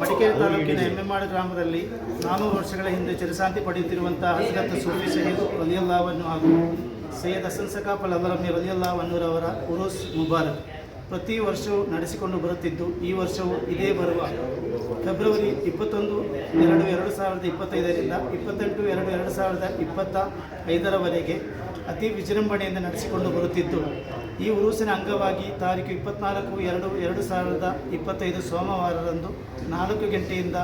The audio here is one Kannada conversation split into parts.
ಮಡಿಕೇರಿ ತಾಲೂಕಿನ ಎಮ್ಮೆಮಾಡು ಗ್ರಾಮದಲ್ಲಿ ನಾನೂರು ವರ್ಷಗಳ ಹಿಂದೆ ಚಿರಶಾಂತಿ ಪಡೆಯುತ್ತಿರುವಂತಹ ಹಜರತ್ ಸೂಫಿ ಸೈಯದ್ ರಲಿಯಲ್ಲಾವನ್ನು ಹಾಗೂ ಸೈಯದ್ ಹಸನ್ ಸಕಾಫಲ್ ಅಲ್ಲರಮ್ಮಿ ರಲಿಯಲ್ಲಾವನ್ನೂರವರ ಉರುಸ್ ಮುಬಾರಕ್ ಪ್ರತಿ ವರ್ಷವೂ ನಡೆಸಿಕೊಂಡು ಬರುತ್ತಿದ್ದು, ಈ ವರ್ಷವೂ ಇದೇ ಬರುವ ಫೆಬ್ರವರಿ ಇಪ್ಪತ್ತೊಂದು ಎರಡು ಎರಡು ಸಾವಿರದ ಇಪ್ಪತ್ತೈದರಿಂದ ಇಪ್ಪತ್ತೆಂಟು ಎರಡು ಎರಡು ಸಾವಿರದ ಇಪ್ಪತ್ತ ಐದರವರೆಗೆ ಅತಿ ವಿಜೃಂಭಣೆಯಿಂದ ನಡೆಸಿಕೊಂಡು ಬರುತ್ತಿದ್ದು. ಈ ಉರುಸಿನ ಅಂಗವಾಗಿ ತಾರೀಕು ಇಪ್ಪತ್ನಾಲ್ಕು, ಎರಡು ಎರಡು ಸಾವಿರದ ಇಪ್ಪತ್ತೈದು ಸೋಮವಾರದಂದು ನಾಲ್ಕು ಗಂಟೆಯಿಂದ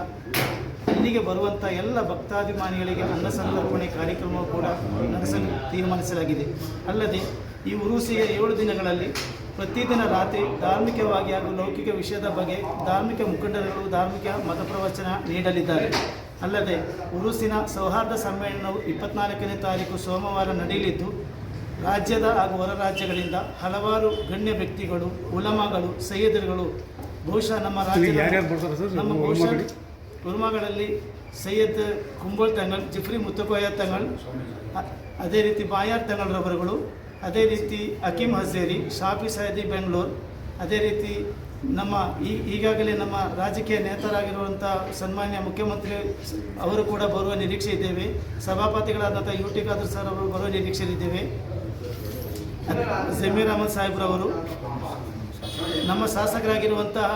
ಇಲ್ಲಿಗೆ ಬರುವಂಥ ಎಲ್ಲ ಭಕ್ತಾಭಿಮಾನಿಗಳಿಗೆ ಅನ್ನ ಸಂತರ್ಪಣೆ ಕಾರ್ಯಕ್ರಮವು ಕೂಡ ನಡೆಸಲು ತೀರ್ಮಾನಿಸಲಾಗಿದೆ. ಅಲ್ಲದೆ ಈ ಉರುಸಿಯ ಏಳು ದಿನಗಳಲ್ಲಿ ಪ್ರತಿದಿನ ರಾತ್ರಿ ಧಾರ್ಮಿಕವಾಗಿ ಹಾಗೂ ಲೌಕಿಕ ವಿಷಯದ ಬಗ್ಗೆ ಧಾರ್ಮಿಕ ಮುಖಂಡರುಗಳು ಧಾರ್ಮಿಕ ಮತ ಪ್ರವಚನ ನೀಡಲಿದ್ದಾರೆ. ಅಲ್ಲದೆ ಉರುಸಿನ ಸೌಹಾರ್ದ ಸಮ್ಮೇಳನವು ಇಪ್ಪತ್ನಾಲ್ಕನೇ ತಾರೀಕು ಸೋಮವಾರ ನಡೆಯಲಿದ್ದು ರಾಜ್ಯದ ಹಾಗೂ ಹೊರ ರಾಜ್ಯಗಳಿಂದ ಹಲವಾರು ಗಣ್ಯ ವ್ಯಕ್ತಿಗಳು ಉಲಮಗಳು ಸೈಯದರುಗಳು ಬಹುಶಃ ನಮ್ಮ ರಾಜ್ಯದ ಸರ್? ನಮ್ಮ ಬಹುಶಃ ಸೈಯದ್ ಕುಂಬೋಳ್ ತಂಗಳ್ ಜಿಫ್ರಿ ಮುತ್ತಕೋಯ ತಂಗಳ್ ಅದೇ ರೀತಿ ಬಾಯಾರ್ ತಂಗಳ್ರವರುಗಳು ಅದೇ ರೀತಿ ಅಕೀಮ್ ಹಜೇರಿ, ಶಾಫಿ ಸೈದಿ ಬೆಂಗಳೂರು, ಅದೇ ರೀತಿ ನಮ್ಮ ಈ ಈಗಾಗಲೇ ನಮ್ಮ ರಾಜಕೀಯ ನೇತರಾಗಿರುವಂಥ ಸನ್ಮಾನ್ಯ ಮುಖ್ಯಮಂತ್ರಿ ಅವರು ಕೂಡ ಬರುವ ನಿರೀಕ್ಷೆ ಇದ್ದೇವೆ. ಸಭಾಪತಿಗಳಾದಂಥ ಯು ಟಿ ಖಾದರ್ ಸರ್ ಅವರು ಬರುವ ನಿರೀಕ್ಷೆಯಲ್ಲಿದ್ದೇವೆ ಜಮೀರ್ ಅಹಮದ್ ಸಾಹೇಬ್ರವರು. ನಮ್ಮ ಶಾಸಕರಾಗಿರುವಂತಹ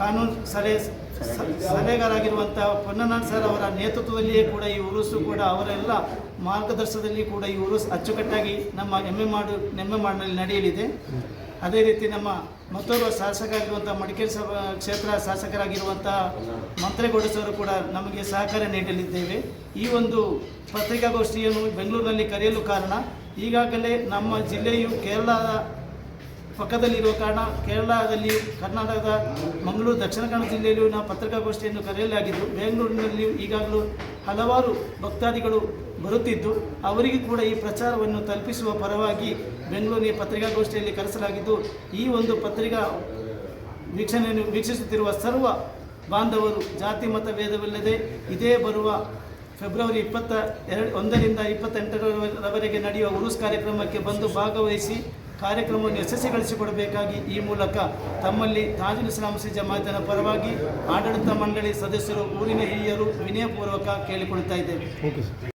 ಕಾನೂನು ಸಲಹೆ ಸಲಹೆಗಾರಾಗಿರುವಂತಹ ಪೊನ್ನನಾಥ್ ಸರ್ ಅವರ ನೇತೃತ್ವದಲ್ಲಿಯೇ ಕೂಡ ಈ ಉರುಸು ಕೂಡ ಅವರೆಲ್ಲ ಮಾರ್ಗದರ್ಶನದಲ್ಲಿ ಕೂಡ ಈ ಉರುಸು ಅಚ್ಚುಕಟ್ಟಾಗಿ ನಮ್ಮ ಎಮ್ಮೆ ಮಾಡು ನೆಮ್ಮೆ ಮಾಡಿನಲ್ಲಿ ನಡೆಯಲಿದೆ. ಅದೇ ರೀತಿ ನಮ್ಮ ಮತ್ತೋರ್ವ ಶಾಸಕರಾಗಿರುವಂಥ ಮಡಿಕೇರಿ ಸಭಾ ಕ್ಷೇತ್ರ ಶಾಸಕರಾಗಿರುವಂಥ ಮಂತ್ರೇಗೌಡ ಸರ್ ಕೂಡ ನಮಗೆ ಸಹಕಾರ ನೀಡಲಿದ್ದೇವೆ. ಈ ಒಂದು ಪತ್ರಿಕಾಗೋಷ್ಠಿಯನ್ನು ಬೆಂಗಳೂರಿನಲ್ಲಿ ಕರೆಯಲು ಕಾರಣ ಈಗಾಗಲೇ ನಮ್ಮ ಜಿಲ್ಲೆಯು ಕೇರಳದ ಪಕ್ಕದಲ್ಲಿರುವ ಕಾರಣ ಕೇರಳದಲ್ಲಿ ಕರ್ನಾಟಕದ ಮಂಗಳೂರು, ದಕ್ಷಿಣ ಕನ್ನಡ ಜಿಲ್ಲೆಯಲ್ಲೂ ನಾವು ಪತ್ರಿಕಾಗೋಷ್ಠಿಯನ್ನು ಕರೆಯಲಾಗಿದ್ದು ಬೆಂಗಳೂರಿನಲ್ಲಿಯೂ ಈಗಾಗಲೂ ಹಲವಾರು ಭಕ್ತಾದಿಗಳು ಬರುತ್ತಿದ್ದು, ಅವರಿಗೆ ಕೂಡ ಈ ಪ್ರಚಾರವನ್ನು ತಲುಪಿಸುವ ಪರವಾಗಿ ಬೆಂಗಳೂರಿನ ಪತ್ರಿಕಾಗೋಷ್ಠಿಯಲ್ಲಿ ಕರೆಸಲಾಗಿದ್ದು, ಈ ಒಂದು ಪತ್ರಿಕಾ ವೀಕ್ಷಣೆಯನ್ನು ವೀಕ್ಷಿಸುತ್ತಿರುವ ಸರ್ವ ಬಾಂಧವರು, ಜಾತಿ, ಮತ ಭೇದವಿಲ್ಲದೆ ಇದೇ ಬರುವ ಫೆಬ್ರವರಿ ಇಪ್ಪತ್ತ ಎರಡು, ಒಂದರಿಂದ ಇಪ್ಪತ್ತೆಂಟರವರೆಗೆ ನಡೆಯುವ ಉರುಸ್ ಕಾರ್ಯಕ್ರಮಕ್ಕೆ ಬಂದು ಭಾಗವಹಿಸಿ ಕಾರ್ಯಕ್ರಮವನ್ನು ಯಶಸ್ವಿಗೊಳಿಸಿಕೊಡಬೇಕಾಗಿ ಈ ಮೂಲಕ ತಮ್ಮಲ್ಲಿ ತಾಜುಲ್ ಇಸ್ಲಾಂ ಸಿ ಪರವಾಗಿ ಆಡಳಿತ ಮಂಡಳಿ ಸದಸ್ಯರು, ಊರಿನ ಹಿರಿಯರು ವಿನಯಪೂರ್ವಕ ಕೇಳಿಕೊಳ್ತಾ ಇದ್ದೇವೆ.